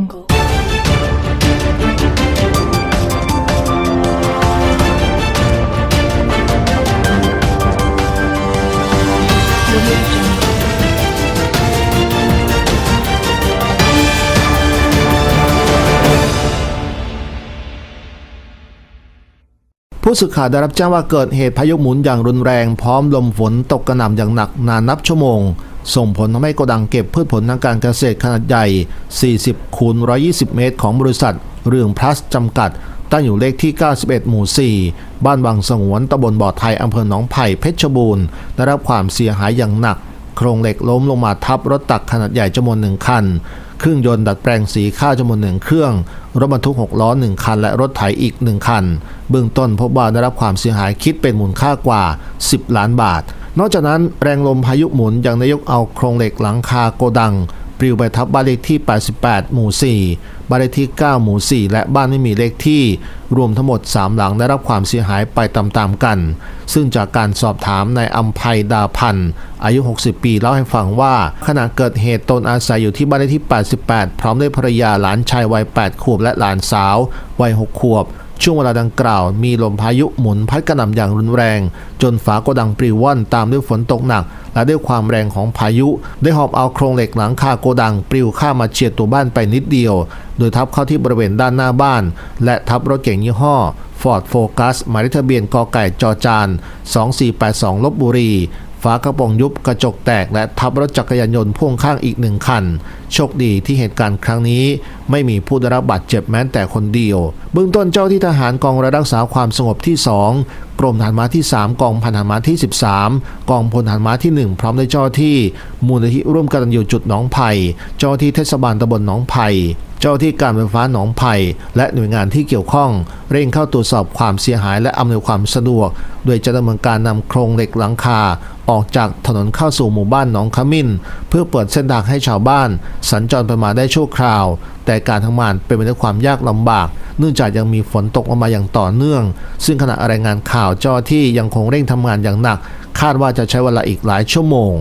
jungle. Jungle. ผู้สื่อข่าวได้รับแจ้งว่าเกิดเหตุพายุหมุนอย่างรุนแรงพร้อมลมฝนตกกระหน่ำอย่างหนักนานนับชั่วโมง ส่งผลทำให้โกดังเก็บพืชผลทางการเกษตรขนาดใหญ่ 40 คูณ 120 เมตร ของบริษัท เรืองพลัสจำกัด ตั้งอยู่เลขที่ 91 หมู่ 4 บ้านวังสงวนตำบลบ่อไทยอำเภอหนองไผ่เพชรบูรณ์ได้รับความเสียหายอย่างหนัก โครงเหล็กล้มลงมาทับรถตักขนาดใหญ่จำนวนหนึ่งคัน เครื่องยนต์ดัดแปลงสีข้าวจำนวนหนึ่งเครื่อง รถบรรทุก 6 ล้อ 1 คัน และรถไถอีก 1 คัน เบื้องต้นพบว่าได้รับความเสียหายคิดเป็นมูลค่ากว่า 10 ล้านบาท นอกจากนั้นแรงลมพายุหมุนยังได้ยกเอาโครงเหล็กหลังคาโกดังปลิวไปทับบ้านเลขที่ 88 หมู่ 4 บ้านเลขที่ 9 หมู่ 4 และบ้านไม่มีเลขที่ รวมทั้งหมด 3 หลังได้รับความเสียหายไปตามๆกัน ซึ่งจากการสอบถามนายอัมภัยดาพันธ์ อายุ 60 ปีเล่าให้ฟังว่า ขณะเกิดเหตุตนอาศัยอยู่ที่บ้านเลขที่ 88 พร้อมด้วยภรรยาหลานชายวัย 8 ขวบและหลานสาว วัย 6 ขวบ ช่วงเวลาดังกล่าว มีลมพายุหมุนพัดกระหน่ำอย่างรุนแรง จนฝาโกดังปลิวว่อนตามด้วยฝนตกหนัก และด้วยความแรงของพายุ ได้หอบเอาโครงเหล็กหลังคาโกดังปลิวข้ามมาเฉียดตัวบ้านไปนิดเดียว โดยทับเข้าที่บริเวณด้านหน้าบ้าน และทับรถเก๋งยี่ห้อ Ford Focus หมายเลขทะเบียนกไก่จอจาน2482ลบบุรี ฝากระโปรงยุบกระจกแตกและทับรถจักรยานยนต์พ่วงข้างอีกหนึ่งคัน โชคดีที่เหตุการณ์ครั้งนี้ ไม่มีผู้ได้รับบาดเจ็บแม้แต่คนเดียว เบื้องต้นเจ้าที่ทหารกองรักษาความสงบที่ 2 กรมทหารม้าที่ 3 กองพันทหารม้าที่ 13 กองพลทหารม้าที่ 1 พร้อมด้วยเจ้าที่ มูลนิธิร่วมกันอยู่จุดหนองไผ่เจ้าที่เทศบาลตำบลหนองไผ่เจ้าที่การไฟฟ้าหนองไผ่และหน่วยงานที่เกี่ยวข้อง เร่งเข้าตรวจสอบความเสียหายและอำนวยความสะดวก โดยจะดำเนินการนำโครงเหล็กหลังคาออกจากถนนเข้าสู่หมู่บ้านหนองขมิ้น เพื่อเปิดเส้นทางให้ชาวบ้าน สัญจรไปมาได้ชั่วคราว แต่การทำงานเป็นไปด้วยความยากลำบาก เนื่องจากยังมีฝนตกลงมาอย่างต่อเนื่อง ซึ่งขณะรายงานข่าวเจ้าที่ยังคงเร่งทำงานอย่างหนัก คาดว่าจะใช้เวลาอีกหลายชั่วโมง